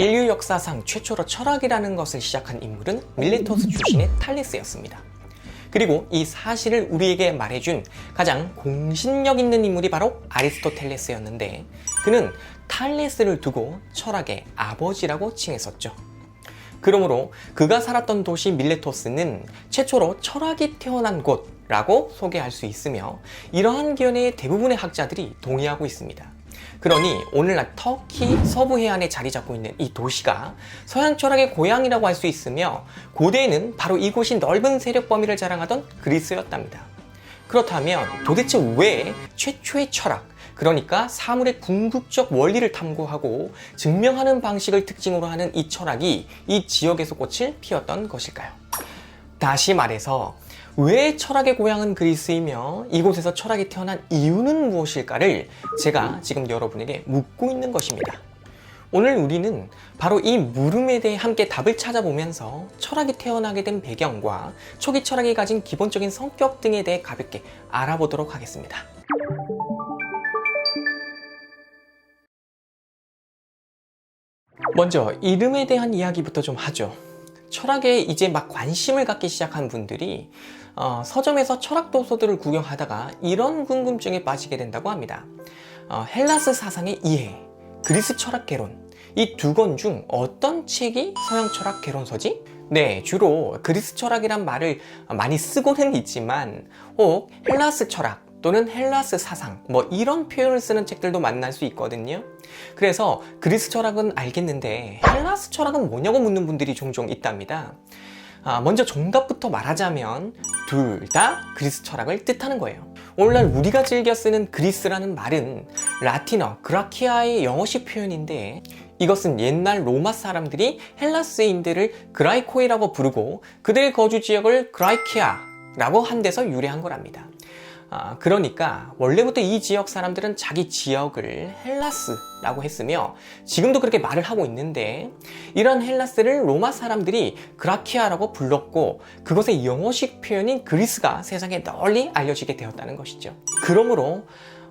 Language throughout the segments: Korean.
인류 역사상 최초로 철학이라는 것을 시작한 인물은 밀레토스 출신의 탈레스였습니다. 그리고 이 사실을 우리에게 말해준 가장 공신력 있는 인물이 바로 아리스토텔레스였는데 그는 탈레스를 두고 철학의 아버지라고 칭했었죠. 그러므로 그가 살았던 도시 밀레토스는 최초로 철학이 태어난 곳 라고 소개할 수 있으며 이러한 견해의 대부분의 학자들이 동의하고 있습니다. 그러니 오늘날 터키 서부 해안에 자리 잡고 있는 이 도시가 서양 철학의 고향이라고 할 수 있으며 고대에는 바로 이곳이 넓은 세력 범위를 자랑하던 그리스였답니다. 그렇다면 도대체 왜 최초의 철학, 그러니까 사물의 궁극적 원리를 탐구하고 증명하는 방식을 특징으로 하는 이 철학이 이 지역에서 꽃을 피웠던 것일까요? 다시 말해서 왜 철학의 고향은 그리스이며 이곳에서 철학이 태어난 이유는 무엇일까를 제가 지금 여러분에게 묻고 있는 것입니다. 오늘 우리는 바로 이 물음에 대해 함께 답을 찾아보면서 철학이 태어나게 된 배경과 초기 철학이 가진 기본적인 성격 등에 대해 가볍게 알아보도록 하겠습니다. 먼저 이름에 대한 이야기부터 좀 하죠. 철학에 이제 막 관심을 갖기 시작한 분들이 어, 서점에서 철학 도서들을 구경하다가 이런 궁금증에 빠지게 된다고 합니다. 어, 헬라스 사상의 이해, 그리스 철학 개론 이 두 권 중 어떤 책이 서양 철학 개론서지? 네, 주로 그리스 철학이란 말을 많이 쓰고는 있지만 혹 헬라스 철학 또는 헬라스 사상 뭐 이런 표현을 쓰는 책들도 만날 수 있거든요. 그래서 그리스 철학은 알겠는데 헬라스 철학은 뭐냐고 묻는 분들이 종종 있답니다. 아, 먼저 정답부터 말하자면 둘 다 그리스 철학을 뜻하는 거예요. 오늘날 우리가 즐겨 쓰는 그리스라는 말은 라틴어 그라키아의 영어식 표현인데 이것은 옛날 로마 사람들이 헬라스인들을 그라이코이라고 부르고 그들의 거주 지역을 그라이키아라고 한 데서 유래한 거랍니다. 아, 그러니까 원래부터 이 지역 사람들은 자기 지역을 헬라스라고 했으며 지금도 그렇게 말을 하고 있는데 이런 헬라스를 로마 사람들이 그라키아라고 불렀고 그것의 영어식 표현인 그리스가 세상에 널리 알려지게 되었다는 것이죠. 그러므로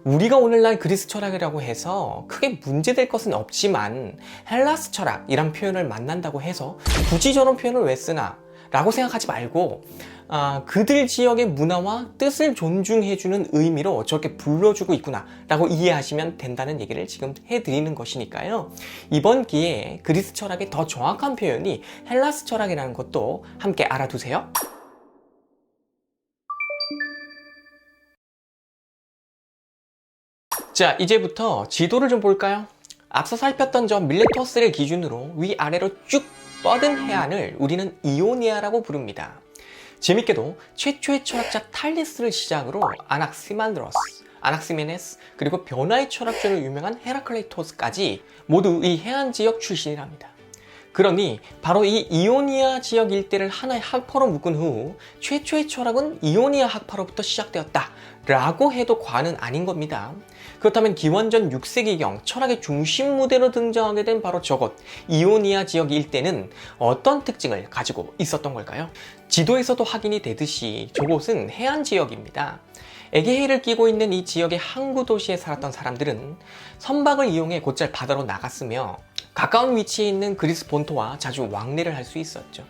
우리가 오늘날 그리스 철학이라고 해서 크게 문제될 것은 없지만 헬라스 철학이란 표현을 만난다고 해서 굳이 저런 표현을 왜 쓰나 라고 생각하지 말고 아, 그들 지역의 문화와 뜻을 존중해주는 의미로 저렇게 불러주고 있구나 라고 이해하시면 된다는 얘기를 지금 해드리는 것이니까요. 이번 기회에 그리스 철학의 더 정확한 표현이 헬라스 철학이라는 것도 함께 알아두세요. 자, 이제부터 지도를 좀 볼까요? 앞서 살폈던 저 밀레토스를 기준으로 위아래로 쭉 뻗은 해안을 우리는 이오니아라고 부릅니다. 재밌게도 최초의 철학자 탈리스를 시작으로 아낙시만드로스, 아낙시메네스, 그리고 변화의 철학자로 유명한 헤라클레이토스까지 모두 이 해안 지역 출신이랍니다. 그러니 바로 이 이오니아 지역 일대를 하나의 학파로 묶은 후 최초의 철학은 이오니아 학파로부터 시작되었다 라고 해도 과언은 아닌 겁니다. 그렇다면 기원전 6세기경 철학의 중심 무대로 등장하게 된 바로 저곳 이오니아 지역 일대는 어떤 특징을 가지고 있었던 걸까요? 지도에서도 확인이 되듯이 저곳은 해안 지역입니다. 에게해를 끼고 있는 이 지역의 항구 도시에 살았던 사람들은 선박을 이용해 곧잘 바다로 나갔으며 가까운 위치에 있는 그리스 본토와 자주 왕래를 할 수 있었죠.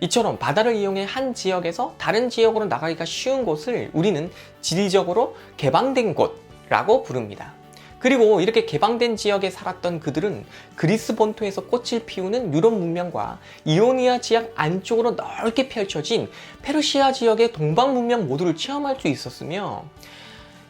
이처럼 바다를 이용해 한 지역에서 다른 지역으로 나가기가 쉬운 곳을 우리는 지리적으로 개방된 곳 라고 부릅니다. 그리고 이렇게 개방된 지역에 살았던 그들은 그리스 본토에서 꽃을 피우는 유럽 문명과 이오니아 지역 안쪽으로 넓게 펼쳐진 페르시아 지역의 동방 문명 모두를 체험할 수 있었으며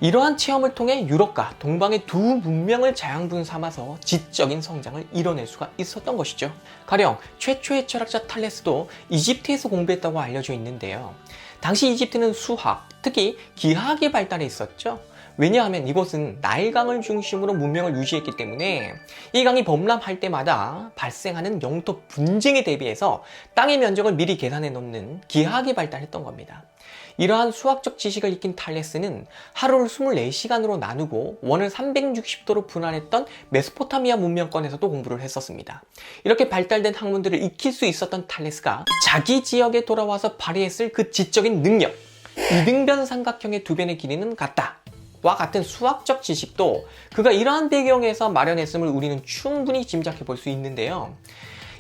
이러한 체험을 통해 유럽과 동방의 두 문명을 자양분 삼아서 지적인 성장을 이뤄낼 수가 있었던 것이죠. 가령 최초의 철학자 탈레스도 이집트에서 공부했다고 알려져 있는데요. 당시 이집트는 수학, 특히 기하학이 발달해 있었죠. 왜냐하면 이곳은 나일강을 중심으로 문명을 유지했기 때문에 이 강이 범람할 때마다 발생하는 영토 분쟁에 대비해서 땅의 면적을 미리 계산해 놓는 기하학이 발달했던 겁니다. 이러한 수학적 지식을 익힌 탈레스는 하루를 24시간으로 나누고 원을 360도로 분할했던 메소포타미아 문명권에서도 공부를 했었습니다. 이렇게 발달된 학문들을 익힐 수 있었던 탈레스가 자기 지역에 돌아와서 발휘했을 그 지적인 능력, 이등변 삼각형의 두 변의 길이는 같다. 지식과 같은 수학적 지식도 그가 이러한 배경에서 마련했음을 우리는 충분히 짐작해 볼 수 있는데요.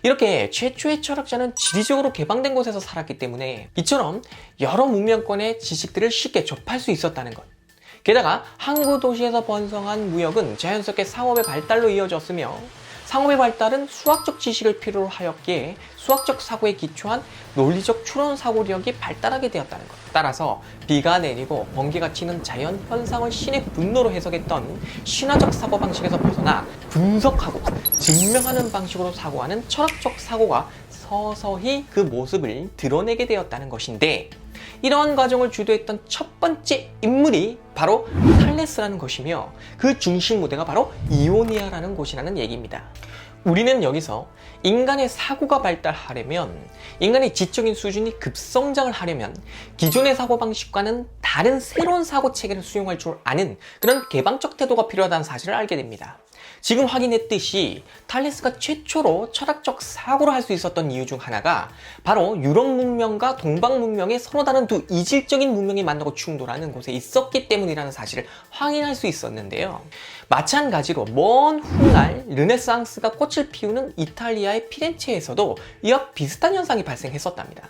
이렇게 최초의 철학자는 지리적으로 개방된 곳에서 살았기 때문에 이처럼 여러 문명권의 지식들을 쉽게 접할 수 있었다는 것. 게다가 항구 도시에서 번성한 무역은 자연스럽게 상업의 발달로 이어졌으며 상업의 발달은 수학적 지식을 필요로 하였기에 수학적 사고에 기초한 논리적 추론 사고력이 발달하게 되었다는 것. 따라서 비가 내리고 번개가 치는 자연 현상을 신의 분노로 해석했던 신화적 사고 방식에서 벗어나 분석하고 증명하는 방식으로 사고하는 철학적 사고가 서서히 그 모습을 드러내게 되었다는 것인데 이러한 과정을 주도했던 첫 번째 인물이 바로 탈레스라는 것이며 그 중심 무대가 바로 이오니아라는 곳이라는 얘기입니다. 우리는 여기서 인간의 사고가 발달하려면 인간의 지적인 수준이 급성장을 하려면 기존의 사고방식과는 다른 새로운 사고 체계를 수용할 줄 아는 그런 개방적 태도가 필요하다는 사실을 알게 됩니다. 지금 확인했듯이 탈레스가 최초로 철학적 사고를 할 수 있었던 이유 중 하나가 바로 유럽 문명과 동방 문명의 서로 다른 두 이질적인 문명이 만나고 충돌하는 곳에 있었기 때문이라는 사실을 확인할 수 있었는데요. 마찬가지로 먼 훗날 르네상스가 꽃을 피우는 이탈리아의 피렌체에서도 이와 비슷한 현상이 발생했었답니다.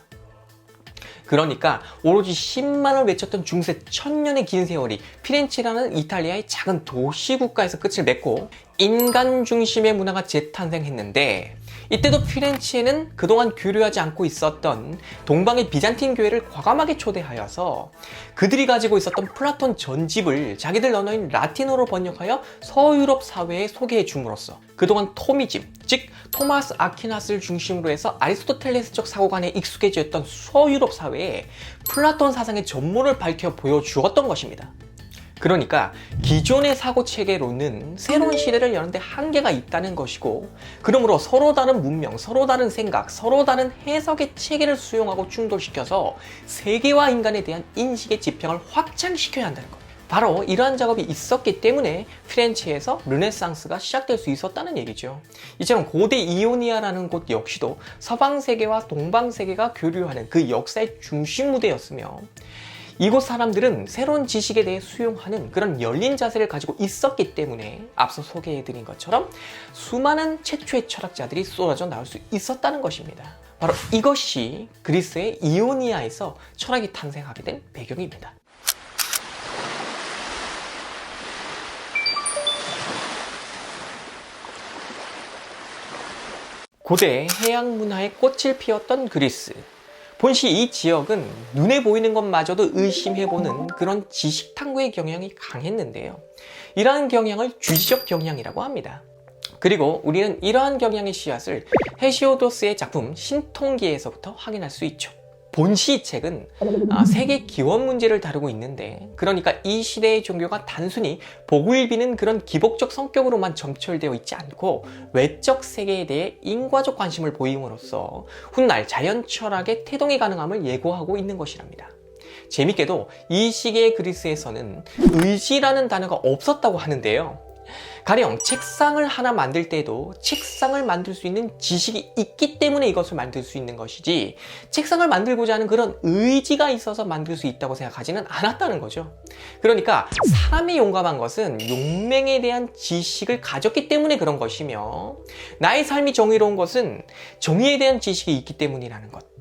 그러니까 오로지 10만 을 외쳤던 중세 천년의 긴 세월이 피렌체라는 이탈리아의 작은 도시 국가에서 끝을 맺고 인간 중심의 문화가 재탄생했는데 이때도 피렌체는 그동안 교류하지 않고 있었던 동방의 비잔틴 교회를 과감하게 초대하여서 그들이 가지고 있었던 플라톤 전집을 자기들 언어인 라틴어로 번역하여 서유럽 사회에 소개해 줌으로써 그동안 토미즘, 즉 토마스 아퀴나스를 중심으로 해서 아리스토텔레스적 사고관에 익숙해졌던 서유럽 사회에 플라톤 사상의 전모를 밝혀 보여주었던 것입니다. 그러니까 기존의 사고 체계로는 새로운 시대를 여는데 한계가 있다는 것이고 그러므로 서로 다른 문명, 서로 다른 생각, 서로 다른 해석의 체계를 수용하고 충돌시켜서 세계와 인간에 대한 인식의 지평을 확장시켜야 한다는 것. 바로 이러한 작업이 있었기 때문에 피렌체에서 르네상스가 시작될 수 있었다는 얘기죠. 이처럼 고대 이오니아라는 곳 역시도 서방 세계와 동방 세계가 교류하는 그 역사의 중심 무대였으며 이곳 사람들은 새로운 지식에 대해 수용하는 그런 열린 자세를 가지고 있었기 때문에 앞서 소개해드린 것처럼 수많은 최초의 철학자들이 쏟아져 나올 수 있었다는 것입니다. 바로 이것이 그리스의 이오니아에서 철학이 탄생하게 된 배경입니다. 고대 해양 문화의 꽃을 피웠던 그리스. 본시 이 지역은 눈에 보이는 것마저도 의심해보는 그런 지식 탐구의 경향이 강했는데요. 이러한 경향을 주지적 경향이라고 합니다. 그리고 우리는 이러한 경향의 씨앗을 헤시오도스의 작품 신통기에서부터 확인할 수 있죠. 본시 책은 아, 세계 기원 문제를 다루고 있는데 그러니까 이 시대의 종교가 단순히 복을 비는 그런 기복적 성격으로만 점철되어 있지 않고 외적 세계에 대해 인과적 관심을 보임으로써 훗날 자연 철학의 태동이 가능함을 예고하고 있는 것이랍니다. 재밌게도 이 시기의 그리스에서는 의지라는 단어가 없었다고 하는데요. 가령 책상을 하나 만들 때도 책상을 만들 수 있는 지식이 있기 때문에 이것을 만들 수 있는 것이지 책상을 만들고자 하는 그런 의지가 있어서 만들 수 있다고 생각하지는 않았다는 거죠. 그러니까 사람이 용감한 것은 용맹에 대한 지식을 가졌기 때문에 그런 것이며 나의 삶이 정의로운 것은 정의에 대한 지식이 있기 때문이라는 것.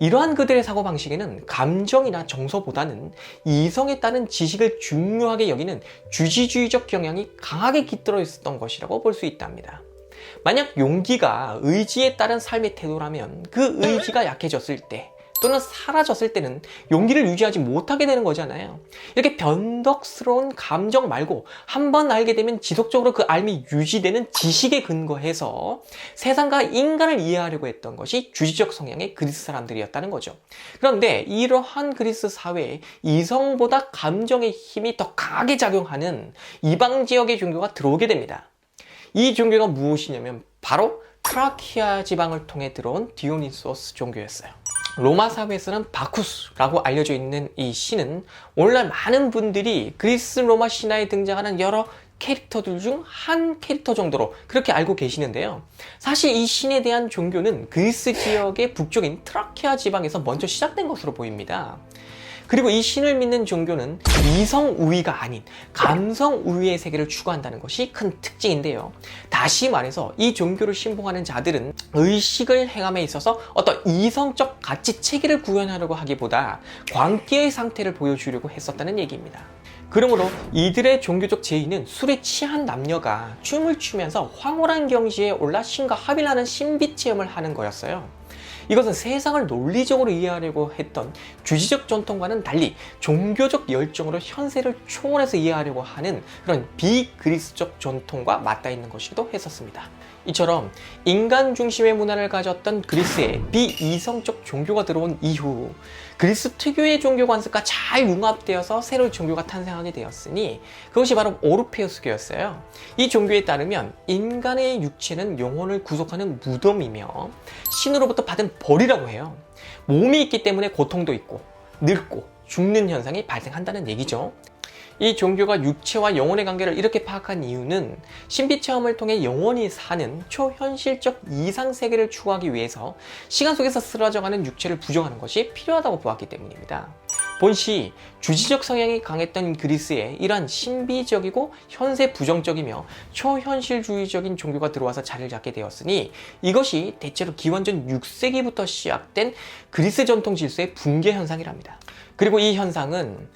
이러한 그들의 사고방식에는 감정이나 정서보다는 이성에 따른 지식을 중요하게 여기는 주지주의적 경향이 강하게 깃들어 있었던 것이라고 볼 수 있답니다. 만약 용기가 의지에 따른 삶의 태도라면 그 의지가 약해졌을 때 또는 사라졌을 때는 용기를 유지하지 못하게 되는 거잖아요. 이렇게 변덕스러운 감정 말고 한 번 알게 되면 지속적으로 그 알미 유지되는 지식에 근거해서 세상과 인간을 이해하려고 했던 것이 주지적 성향의 그리스 사람들이었다는 거죠. 그런데 이러한 그리스 사회에 이성보다 감정의 힘이 더 강하게 작용하는 이방 지역의 종교가 들어오게 됩니다. 이 종교가 무엇이냐면 바로 트라키아 지방을 통해 들어온 디오니소스 종교였어요. 로마 사회에서는 바쿠스라고 알려져 있는 이 신은 오늘날 많은 분들이 그리스 로마 신화에 등장하는 여러 캐릭터들 중 한 캐릭터 정도로 그렇게 알고 계시는데요. 사실 이 신에 대한 종교는 그리스 지역의 북쪽인 트라키아 지방에서 먼저 시작된 것으로 보입니다. 그리고 이 신을 믿는 종교는 이성 우위가 아닌 감성 우위의 세계를 추구한다는 것이 큰 특징인데요. 다시 말해서 이 종교를 신봉하는 자들은 의식을 행함에 있어서 어떤 이성적 가치 체계를 구현하려고 하기보다 광기의 상태를 보여주려고 했었다는 얘기입니다. 그러므로 이들의 종교적 제의는 술에 취한 남녀가 춤을 추면서 황홀한 경지에 올라 신과 합의를 하는 신비 체험을 하는 거였어요. 이것은 세상을 논리적으로 이해하려고 했던 주지적 전통과는 달리 종교적 열정으로 현세를 초월해서 이해하려고 하는 그런 비그리스적 전통과 맞닿아 있는 것이기도 했었습니다. 이처럼 인간 중심의 문화를 가졌던 그리스에 비이성적 종교가 들어온 이후 그리스 특유의 종교 관습과 잘 융합되어서 새로운 종교가 탄생하게 되었으니 그것이 바로 오르페우스교였어요. 이 종교에 따르면 인간의 육체는 영혼을 구속하는 무덤이며 신으로부터 받은 벌이라고 해요. 몸이 있기 때문에 고통도 있고 늙고 죽는 현상이 발생한다는 얘기죠. 이 종교가 육체와 영혼의 관계를 이렇게 파악한 이유는 신비 체험을 통해 영원히 사는 초현실적 이상 세계를 추구하기 위해서 시간 속에서 쓰러져가는 육체를 부정하는 것이 필요하다고 보았기 때문입니다. 본시 주지적 성향이 강했던 그리스에 이러한 신비적이고 현세 부정적이며 초현실주의적인 종교가 들어와서 자리를 잡게 되었으니 이것이 대체로 기원전 6세기부터 시작된 그리스 전통 질서의 붕괴 현상이랍니다. 그리고 이 현상은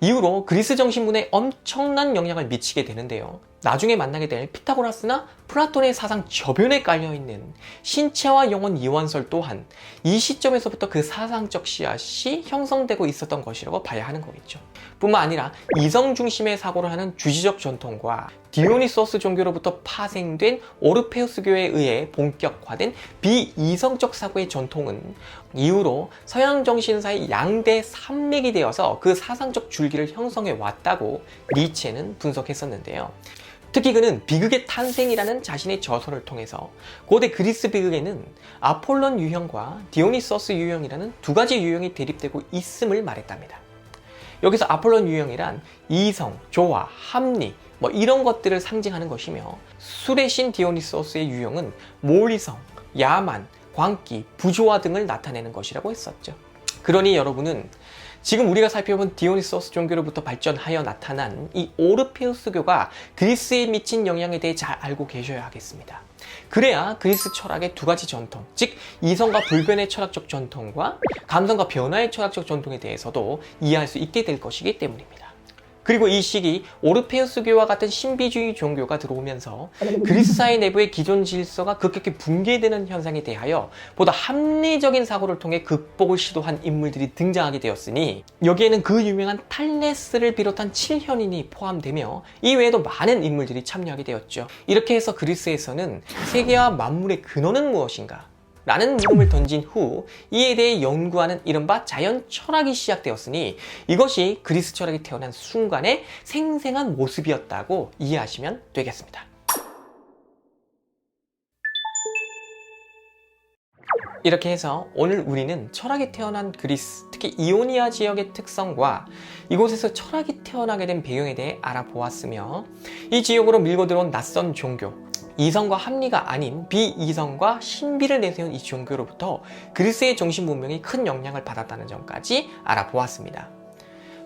이후로 그리스 정신문에 엄청난 영향을 미치게 되는데요. 나중에 만나게 될 피타고라스나 플라톤의 사상 저변에 깔려있는 신체와 영혼 이원설 또한 이 시점에서부터 그 사상적 씨앗이 형성되고 있었던 것이라고 봐야 하는 거겠죠. 뿐만 아니라 이성 중심의 사고를 하는 주지적 전통과 디오니소스 종교로부터 파생된 오르페우스 교에 의해 본격화된 비이성적 사고의 전통은 이후로 서양 정신사의 양대 산맥이 되어서 그 사상적 줄기를 형성해 왔다고 니체는 분석했었는데요. 특히 그는 비극의 탄생이라는 자신의 저서를 통해서 고대 그리스 비극에는 아폴론 유형과 디오니소스 유형이라는 두 가지 유형이 대립되고 있음을 말했답니다. 여기서 아폴론 유형이란 이성, 조화, 합리 뭐 이런 것들을 상징하는 것이며 술의 신 디오니소스의 유형은 몰리성, 야만, 광기, 부조화 등을 나타내는 것이라고 했었죠. 그러니 여러분은 지금 우리가 살펴본 디오니소스 종교로부터 발전하여 나타난 이 오르페우스교가 그리스에 미친 영향에 대해 잘 알고 계셔야 하겠습니다. 그래야 그리스 철학의 두 가지 전통, 즉 이성과 불변의 철학적 전통과 감성과 변화의 철학적 전통에 대해서도 이해할 수 있게 될 것이기 때문입니다. 그리고 이 시기 오르페우스교와 같은 신비주의 종교가 들어오면서 그리스 사회 내부의 기존 질서가 급격히 붕괴되는 현상에 대하여 보다 합리적인 사고를 통해 극복을 시도한 인물들이 등장하게 되었으니 여기에는 그 유명한 탈레스를 비롯한 칠현인이 포함되며 이 외에도 많은 인물들이 참여하게 되었죠. 이렇게 해서 그리스에서는 세계와 만물의 근원은 무엇인가? 라는 물음을 던진 후 이에 대해 연구하는 이른바 자연 철학이 시작되었으니 이것이 그리스 철학이 태어난 순간의 생생한 모습이었다고 이해하시면 되겠습니다. 이렇게 해서 오늘 우리는 철학이 태어난 그리스, 특히 이오니아 지역의 특성과 이곳에서 철학이 태어나게 된 배경에 대해 알아보았으며 이 지역으로 밀고 들어온 낯선 종교, 이성과 합리가 아닌 비이성과 신비를 내세운 이 종교로부터 그리스의 정신 문명이 큰 영향을 받았다는 점까지 알아보았습니다.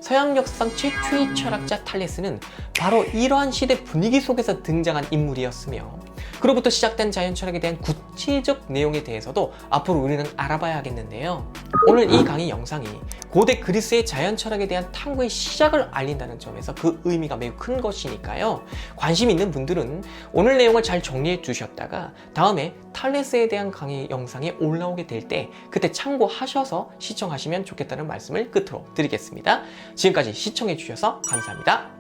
서양 역사상 최초의 철학자 탈레스는 바로 이러한 시대 분위기 속에서 등장한 인물이었으며 그로부터 시작된 자연 철학에 대한 구체적 내용에 대해서도 앞으로 우리는 알아봐야 하겠는데요. 오늘 이 강의 영상이 고대 그리스의 자연 철학에 대한 탐구의 시작을 알린다는 점에서 그 의미가 매우 큰 것이니까요. 관심 있는 분들은 오늘 내용을 잘 정리해 두셨다가 다음에 탈레스에 대한 강의 영상이 올라오게 될 때 그때 참고하셔서 시청하시면 좋겠다는 말씀을 끝으로 드리겠습니다. 지금까지 시청해 주셔서 감사합니다.